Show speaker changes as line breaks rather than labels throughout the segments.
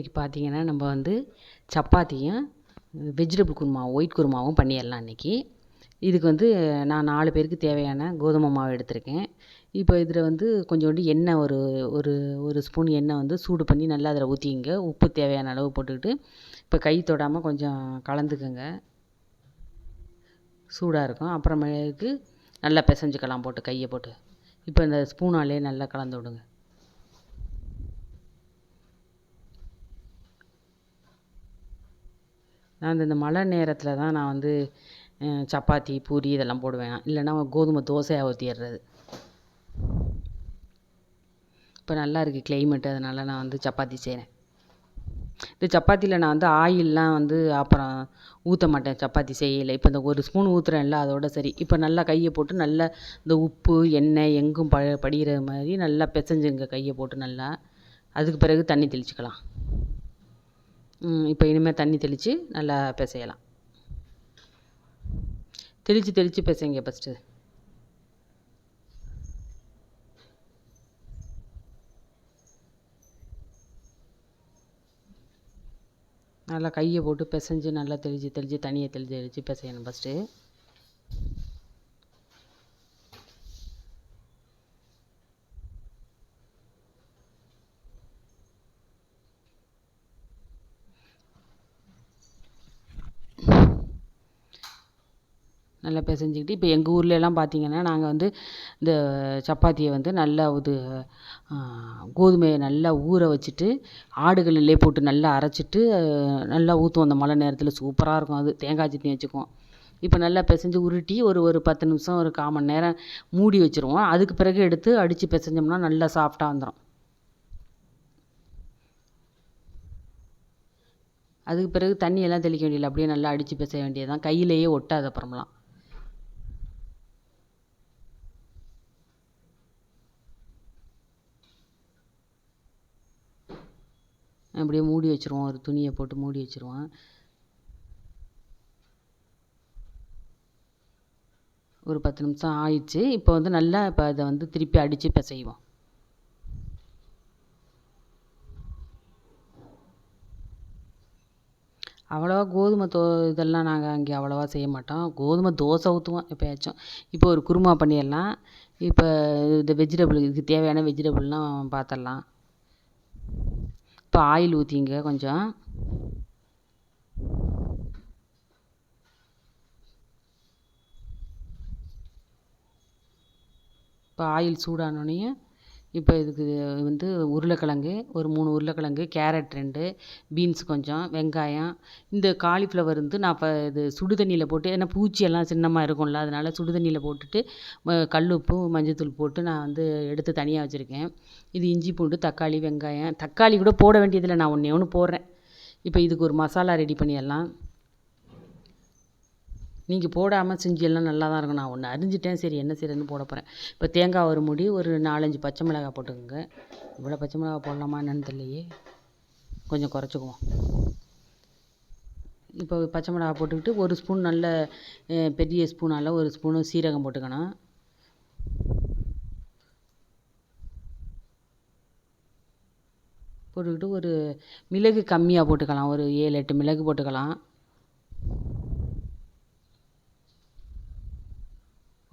இன்றைக்கி பார்த்தீங்கன்னா நம்ம வந்து சப்பாத்தியும் வெஜிடபிள் குருமா ஒயிட் குருமாவும் பண்ணிடலாம் இன்றைக்கி இதுக்கு வந்து நான் நாலு பேருக்கு தேவையான கோதுமை மாவு எடுத்திருக்கேன். இப்போ இதில் வந்து கொஞ்சோண்டு எண்ணெய் ஒரு ஒரு ஒரு ஸ்பூன் எண்ணெய் வந்து சூடு பண்ணி நல்லா அதில் ஊற்றிங்க உப்பு தேவையான அளவு போட்டுக்கிட்டு இப்போ கை தொடாமல் கொஞ்சம் கலந்துக்குங்க. சூடாக இருக்கும். அப்புறமேலுக்கு நல்லா பிசைஞ்சுக்கலாம் போட்டு கையை போட்டு. இப்போ இந்த ஸ்பூனாலே நல்லா கலந்து விடுங்க. நான் இந்த இந்த மழை நேரத்தில் தான் நான் வந்து சப்பாத்தி பூரி இதெல்லாம் போடுவேன். இல்லைன்னா கோதுமை தோசையாக ஊற்றிடுறது இப்போ நல்லா இருக்குது கிளைமேட்டு அதனால் நான் வந்து சப்பாத்தி செய்கிறேன் இந்த சப்பாத்தியில் நான் வந்து ஆயிலெலாம் வந்து அப்புறம் ஊற்ற மாட்டேன் சப்பாத்தி செய்யலை. இப்போ இந்த ஒரு ஸ்பூன் ஊற்றுறேன்ல அதோட சரி. இப்போ நல்லா கையை போட்டு நல்லா இந்த உப்பு எண்ணெய் எங்கும் ப படிகிற மாதிரி நல்லா பிசைஞ்சுங்க கையை போட்டு நல்லா அதுக்கு பிறகு தண்ணி தெளிச்சுக்கலாம். இப்போ இனிமேல் தண்ணி தெளித்து நல்லா பிசையலாம். தெளித்து தெளித்து பிசைங்க ஃபஸ்ட்டு நல்லா கையை போட்டு பிசைஞ்சு நல்லா தெளித்து தெளித்து தண்ணியை தெளித்து தெளித்து பிசையணும் ஃபஸ்ட்டு நல்லா பிசைஞ்சிக்கிட்டு இப்போ எங்கள் ஊர்லெலாம் பார்த்தீங்கன்னா நாங்கள் வந்து இந்த சப்பாத்தியை வந்து நல்லா இது கோதுமையை நல்லா ஊற வச்சுட்டு ஆடுகள்லே போட்டு நல்லா அரைச்சிட்டு நல்லா ஊற்றுவோம் அந்த மழை நேரத்தில் சூப்பராக இருக்கும் அது. தேங்காய் சட்னி வச்சுக்குவோம். இப்போ நல்லா பிசைஞ்சு உருட்டி ஒரு ஒரு பத்து நிமிஷம் ஒரு கால் மணி நேரம் மூடி வச்சுருவோம். அதுக்கு பிறகு எடுத்து அடித்து பிசைஞ்சோம்னா நல்லா சாஃப்டாக வந்துடும் அதுக்கு பிறகு தண்ணியெல்லாம் தெளிக்க வேண்டியதில்லை. அப்படியே நல்லா அடித்து பிசைய வேண்டியது தான் கையிலேயே ஒட்டாது அப்புறம்லாம் அப்படியே மூடி வச்சுருவோம். ஒரு துணியை போட்டு மூடி வச்சுருவோம். ஒரு பத்து நிமிஷம் ஆயிடுச்சு. இப்போ வந்து நல்லா இப்போ அதை வந்து திருப்பி அடித்து பிசைவோம். அவ்வளோவா கோதுமை தோ இதெல்லாம் நாங்கள் அங்கே அவ்வளோவா செய்ய மாட்டோம். கோதுமை தோசை ஊற்றுவோம் எப்போயாச்சும். இப்போ ஒரு குருமா பண்ணிடலாம். இப்போ இந்த வெஜிடபிள் இதுக்கு தேவையான வெஜிடபிள்லாம் பார்த்துடலாம் இப்போ ஆயில் ஊற்றிங்க கொஞ்சம். இப்போ ஆயில் சூடானோடனே இப்போ இதுக்கு வந்து உருளைக்கிழங்கு ஒரு மூணு உருளைக்கிழங்கு கேரட் ரெண்டு பீன்ஸ் கொஞ்சம் வெங்காயம். இந்த காலிஃப்ளவர் வந்து நான் இப்போ இது சுடு தண்ணியில் போட்டு ஏன்னா பூச்சியெல்லாம் சின்னமாக இருக்கும்ல அதனால் சுடு தண்ணியில் போட்டுட்டு கல் உப்பு மஞ்சத்தூள் போட்டு நான் வந்து எடுத்து தனியாக வச்சுருக்கேன். இது இஞ்சி பூண்டு தக்காளி வெங்காயம். தக்காளி கூட போட வேண்டியதில்லை நான் ஒன்றே ஒன்று போடுறேன். இப்போ இதுக்கு ஒரு மசாலா ரெடி பண்ணிடலாம். நீங்கள் போடாமல் செஞ்செல்லாம் நல்லா தான் இருக்கும். நான் ஒன்று அரிஞ்சிட்டேன் சரி என்ன செய்கிறதுன்னு போட போகிறேன் இப்போ தேங்காய் ஒரு மூடி ஒரு நாலஞ்சு பச்சை மிளகாய் போட்டுக்கோங்க. இவ்வளோ பச்சை மிளகாய் போடலாமா என்னன்னு தெரியலையே. கொஞ்சம் குறைச்சிக்குவோம். இப்போ பச்சை மிளகாய் போட்டுக்கிட்டு ஒரு ஸ்பூன் நல்ல பெரிய ஸ்பூனால் ஒரு ஸ்பூனு சீரகம் போட்டுக்கணும். போட்டுக்கிட்டு ஒரு மிளகு கம்மியாக போட்டுக்கலாம். ஒரு ஏழு எட்டு மிளகு போட்டுக்கலாம்.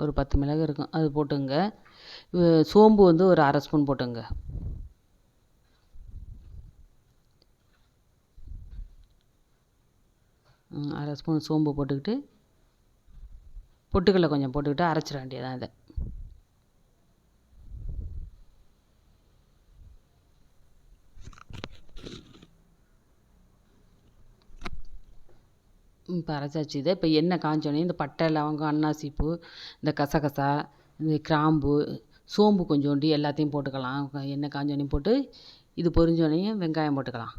ஒரு பத்து மிளகு இருக்கும். அது போட்டுங்க. சோம்பு வந்து ஒரு அரை ஸ்பூன் போட்டுங்க. அரை ஸ்பூன் சோம்பு போட்டுக்கிட்டு பொட்டுக்கடலை கொஞ்சம் போட்டுக்கிட்டு அரைச்சிட வேண்டியதான் இதை. இப்போ அரைச்சாச்சு இதை இப்போ எண்ணெய் காஞ்சோடனே இந்த பட்டை லவங்கம் அன்னாசி பூ இந்த கசகசா இந்த கிராம்பு சோம்பு கொஞ்சோண்டு எல்லாத்தையும் போட்டுக்கலாம். எண்ணெய் காஞ்சோடனே போட்டு இது பொரிஞ்சோடனே வெங்காயம் போட்டுக்கலாம்.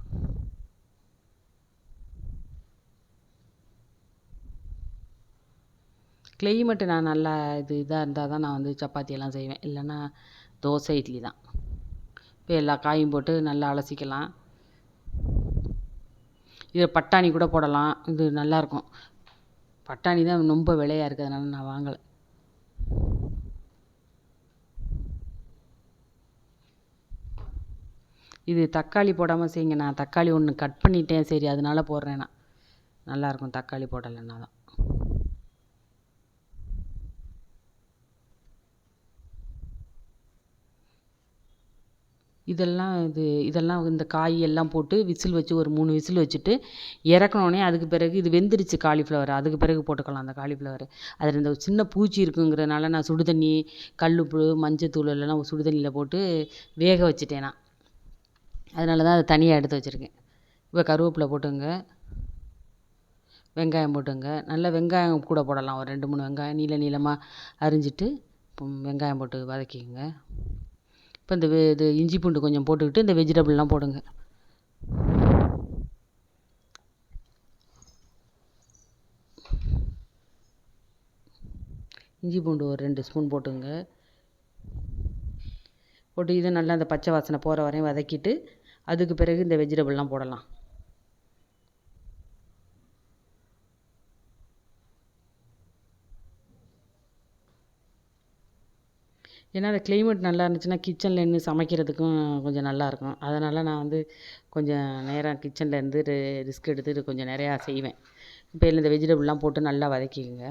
கிளைமேட்டு நான் நல்லா இது இதாக இருந்தால் தான் நான் வந்து சப்பாத்தியெல்லாம் செய்வேன். இல்லைன்னா தோசை இட்லி தான். இப்போ எல்லா காயும் போட்டு நல்லா அலசிக்கலாம். இது பட்டாணி கூட போடலாம். இது நல்லாயிருக்கும் பட்டாணி தான் ரொம்ப விலையாக இருக்குது அதனால் நான் வாங்கலை. இது தக்காளி போடாமல் செய்யுங்க. நான் தக்காளி ஒன்று கட் பண்ணிட்டேன். சரி அதனால போடுறேன் நான். நல்லாயிருக்கும் தக்காளி போடலைன்னா தான். இதெல்லாம் இது இதெல்லாம் இந்த காய் எல்லாம் போட்டு விசில் வச்சு ஒரு மூணு விசில் வச்சுட்டு இறக்குனோடனே அதுக்கு பிறகு இது வெந்துருச்சு காலிஃப்ளவர். அதுக்கு பிறகு போட்டுக்கலாம் அந்த காலிஃப்ளவர். அதில் இந்த சின்ன பூச்சி இருக்குங்கிறதுனால நான் சுடு தண்ணி கல்லுப்பு மஞ்சத்தூள் எல்லாம் சுடு தண்ணியில் போட்டு வேக வச்சுட்டேன் நான். அதனால தான் அதை தனியாக எடுத்து வச்சுருக்கேன். இப்போ கருவேப்பிலை போட்டுங்க வெங்காயம் போட்டுங்க. நல்லா வெங்காயம் கூட போடலாம். ஒரு ரெண்டு மூணு வெங்காயம் நீள நீளமாக அரிஞ்சிட்டு வெங்காயம் போட்டு வதக்கிக்கோங்க. இப்போ இந்த வெ இது இஞ்சி பூண்டு கொஞ்சம் போட்டுக்கிட்டு இந்த வெஜிடபிள்லாம் போடுங்க. இஞ்சி பூண்டு ஒரு ரெண்டு ஸ்பூன் போட்டுங்க. போட்டு இதை நல்லா அந்த பச்சை வாசனை போகிற வரையும் வதக்கிட்டு அதுக்கு பிறகு இந்த வெஜிடபிள்லாம் போடலாம். ஏன்னா அந்த கிளைமேட் நல்லா இருந்துச்சுன்னா கிச்சனில் நின்று சமைக்கிறதுக்கும் கொஞ்சம் நல்லாயிருக்கும் அதனால் நான் வந்து கொஞ்சம் நேரம் கிச்சனில் இருந்து ரிஸ்க் எடுத்து கொஞ்சம் நிறையா செய்வேன். இப்போ இந்த வெஜிடபிள்லாம் போட்டு நல்லா வதக்கிக்கோங்க.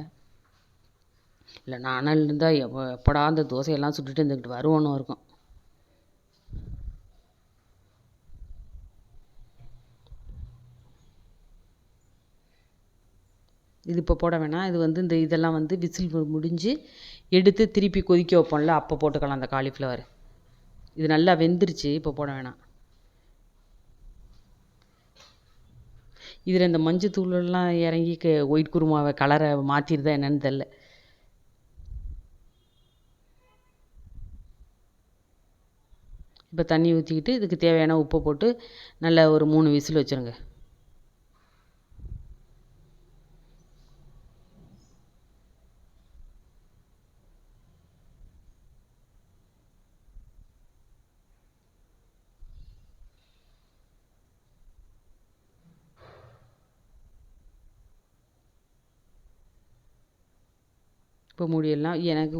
இல்லை நான் அனல் இருந்தால் எப்போ எப்படா அந்த தோசையெல்லாம் சுட்டுட்டு இருந்துக்கிட்டு வருவோன்னு இருக்கும். இது இப்போ போட வேணாம். இது வந்து இந்த இதெல்லாம் வந்து விசில் முடிஞ்சு எடுத்து திருப்பி கொதிக்க வைப்போம்ல அப்போ போட்டுக்கலாம் அந்த காலிஃப்ளவர் இது நல்லா வெந்துருச்சு இப்போ போட வேணாம். இதில் இந்த மஞ்சத்தூளெல்லாம் இறங்கி க ஒயிட் குருமாவை கலரை மாற்றிடுதா என்னன்னு தெரில இப்போ தண்ணி ஊற்றிக்கிட்டு இதுக்கு தேவையான உப்பை போட்டு நல்லா ஒரு மூணு விசில் வச்சுருங்க. இப்போ முடியெல்லாம் எனக்கு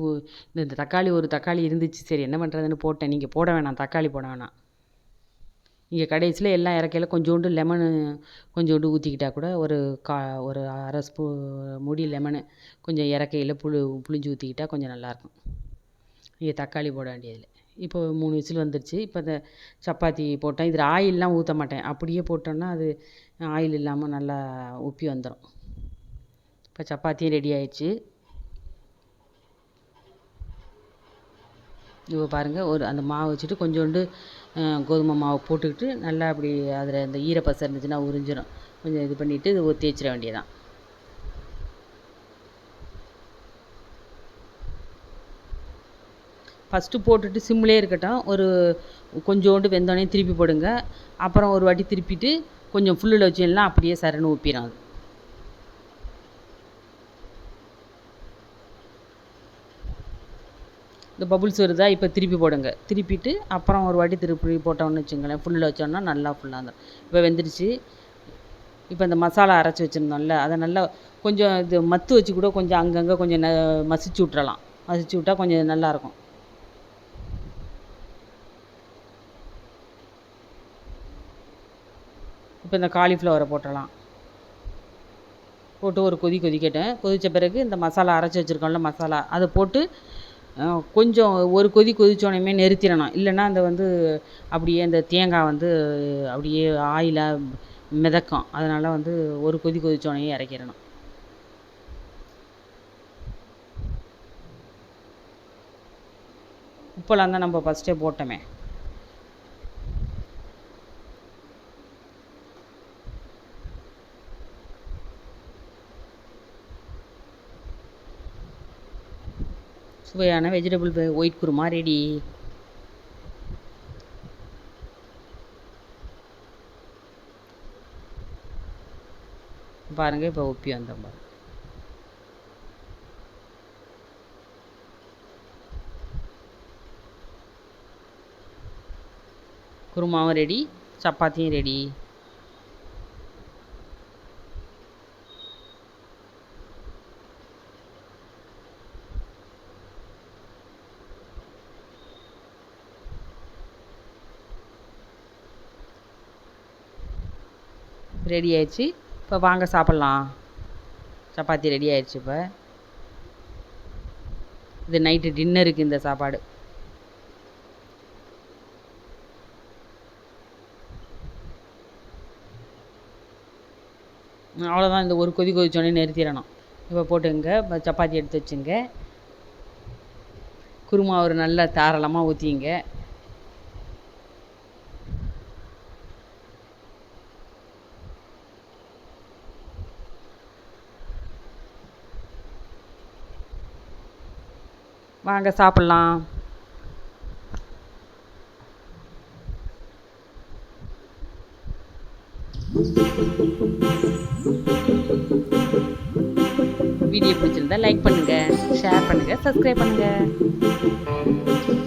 இந்த இந்த தக்காளி ஒரு தக்காளி இருந்துச்சு. சரி என்ன பண்ணுறதுன்னு போட்டேன். நீங்கள் போட வேணாம் தக்காளி போட வேணாம். நீங்கள் கடைசியில் எல்லாம் இறக்கையில் கொஞ்சோண்டு லெமனு கொஞ்சோண்டு ஊற்றிக்கிட்டால் கூட ஒரு கா ஒரு அரை ஸ்பூ முடி லெமனு கொஞ்சம் இறக்கையில் புழு புளிஞ்சு ஊற்றிக்கிட்டா கொஞ்சம் நல்லாயிருக்கும். நீங்கள் தக்காளி போட வேண்டியதில்லை. இப்போ மூணு விசில் வந்துருச்சு. இப்போ இந்த சப்பாத்தி போட்டேன். இதில் ஆயிலெலாம் ஊற்ற மாட்டேன். அப்படியே போட்டோன்னா அது ஆயில் இல்லாமல் நல்லா உப்பி வந்துடும் இப்போ சப்பாத்தியும் ரெடி ஆயிடுச்சு. இப்போ பாருங்கள் ஒரு அந்த மாவு வச்சுட்டு கொஞ்சோண்டு கோதுமை மாவு போட்டுக்கிட்டு நல்லா அப்படி அதில் அந்த ஈரப்பசை இருந்துச்சுன்னா உறிஞ்சிடும் கொஞ்சம் இது பண்ணிவிட்டு இது தேய்ச்சிட வேண்டியதான் ஃபஸ்ட்டு போட்டுட்டு சிம்லேயே இருக்கட்டும் ஒரு கொஞ்சோண்டு வெந்தோடனே திருப்பி போடுங்க. அப்புறம் ஒரு வாட்டி திருப்பிட்டு கொஞ்சம் ஃபுல்லில் வச்சுன்னா அப்படியே சரன்னு ஊப்பிடும் அது. இந்த பபுள்ஸ் வருதா இப்போ திருப்பி போடுங்க. திருப்பிட்டு அப்புறம் ஒரு வாட்டி திருப்பி போட்டோம்னு வச்சுங்களேன். ஃபுல்லில் வச்சோன்னா நல்லா ஃபுல்லாக வந்துடும் இப்போ வெந்துருச்சு. இப்போ இந்த மசாலா அரைச்சி வச்சுருந்தோம்ல அதை நல்லா கொஞ்சம் இது மத்து வச்சு கூட கொஞ்சம் அங்கங்கே கொஞ்சம் ந மசிச்சு விட்றலாம் மசிச்சு விட்டா கொஞ்சம் நல்லாயிருக்கும் இப்போ இந்த காலிஃப்ளவரை போட்டுடலாம் போட்டு ஒரு கொதி கொதிக்கட்டேன் கொதித்த பிறகு இந்த மசாலா அரைச்சி வச்சுருக்கோம்ல மசாலா அதை போட்டு கொஞ்சம் ஒரு கொதி கொதித்தோனையுமே நிறுத்திடணும். இல்லைன்னா அந்த வந்து அப்படியே அந்த தேங்காய் வந்து அப்படியே ஆயிலாக மிதக்கும். அதனால் வந்து ஒரு கொதி கொதித்தோனையே இறக்கிடணும். உப்பெல்லாம் தான் நம்ம ஃபஸ்ட்டே போட்டோமே. சுவையான வெஜிடபிள் ஒயிட் குருமா ரெடி பாருங்கள் இப்போ உப்பி வந்தோம் பாருங்க. குருமாவும் ரெடி சப்பாத்தியும் ரெடி ரெடி ஆயிடுச்சு. இப்போ வாங்க சாப்பிட்லாம். சப்பாத்தி ரெடி ஆயிடுச்சு இப்போ. இது நைட்டு டின்னருக்கு இந்த சாப்பாடு. அவ்வளோதான் இந்த ஒரு கொதி கொதிச்சோடனே நிறுத்திடணும். இப்போ போட்டுங்க இப்போ சப்பாத்தி எடுத்து வச்சுங்க. குருமா ஒரு நல்ல தாராளமாக ஊற்றிங்க வாங்க சாப்பிட்லாம். வீடியோ பிடிச்சிருந்தா லைக் பண்ணுங்கள் ஷேர் பண்ணுங்கள் சப்ஸ்கிரைப் பண்ணுங்கள்